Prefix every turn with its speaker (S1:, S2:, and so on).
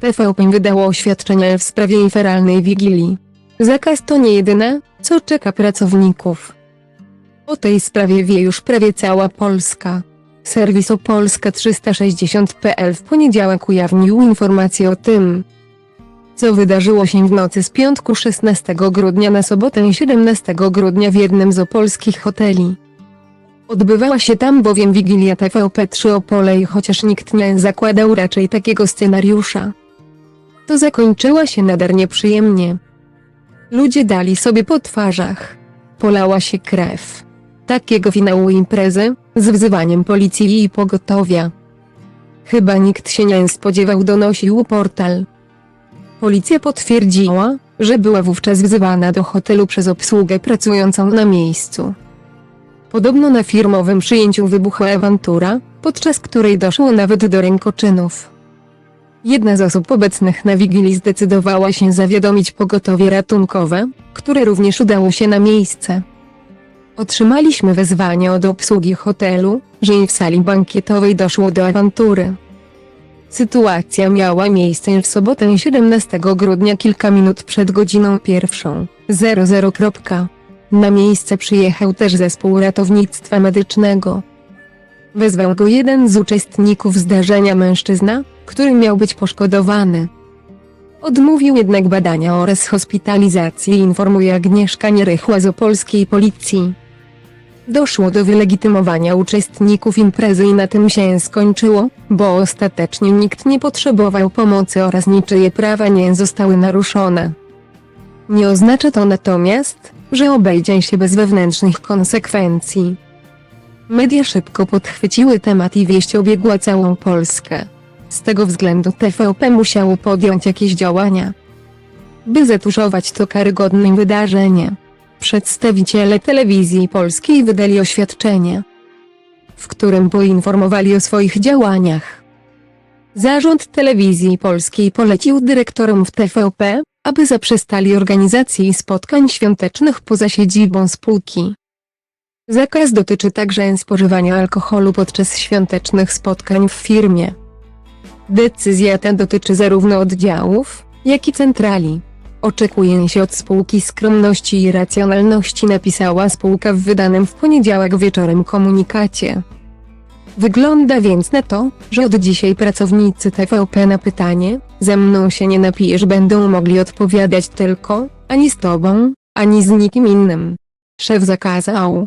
S1: TVP wydało oświadczenie w sprawie inferalnej wigilii. Zakaz to nie jedyne, co czeka pracowników. O tej sprawie wie już prawie cała Polska. Serwis Opolska 360.pl w poniedziałek ujawnił informację o tym, co wydarzyło się w nocy z piątku 16 grudnia na sobotę 17 grudnia w jednym z opolskich hoteli. Odbywała się tam bowiem Wigilia TVP3 Opole i chociaż nikt nie zakładał raczej takiego scenariusza, to zakończyła się nader nieprzyjemnie. Ludzie dali sobie po twarzach. Polała się krew. Takiego finału imprezy, z wzywaniem policji i pogotowia. Chyba nikt się nie spodziewał, donosił portal. Policja potwierdziła, że była wówczas wzywana do hotelu przez obsługę pracującą na miejscu. Podobno na firmowym przyjęciu wybuchła awantura, podczas której doszło nawet do rękoczynów. Jedna z osób obecnych na Wigilii zdecydowała się zawiadomić pogotowie ratunkowe, które również udało się na miejsce. Otrzymaliśmy wezwanie od obsługi hotelu, że w sali bankietowej doszło do awantury. Sytuacja miała miejsce w sobotę 17 grudnia kilka minut przed godziną pierwszą. 00. Na miejsce przyjechał też zespół ratownictwa medycznego. Wezwał go jeden z uczestników zdarzenia mężczyzna, który miał być poszkodowany. Odmówił jednak badania oraz hospitalizacji informuje Agnieszka Nierychła z opolskiej policji. Doszło do wylegitymowania uczestników imprezy i na tym się skończyło, bo ostatecznie nikt nie potrzebował pomocy oraz niczyje prawa nie zostały naruszone. Nie oznacza to natomiast, że obejdzie się bez wewnętrznych konsekwencji. Media szybko podchwyciły temat i wieść obiegła całą Polskę. Z tego względu TVP musiało podjąć jakieś działania, by zatuszować to karygodne wydarzenie. Przedstawiciele telewizji polskiej wydali oświadczenie, w którym poinformowali o swoich działaniach. Zarząd telewizji polskiej polecił dyrektorom w TVP, aby zaprzestali organizacji spotkań świątecznych poza siedzibą spółki. Zakaz dotyczy także spożywania alkoholu podczas świątecznych spotkań w firmie. Decyzja ta dotyczy zarówno oddziałów, jak i centrali. Oczekuje się od spółki skromności i racjonalności napisała spółka w wydanym w poniedziałek wieczorem komunikacie. Wygląda więc na to, że od dzisiaj pracownicy TVP na pytanie, ze mną się nie napijesz będą mogli odpowiadać tylko, ani z tobą, ani z nikim innym. Szef zakazał,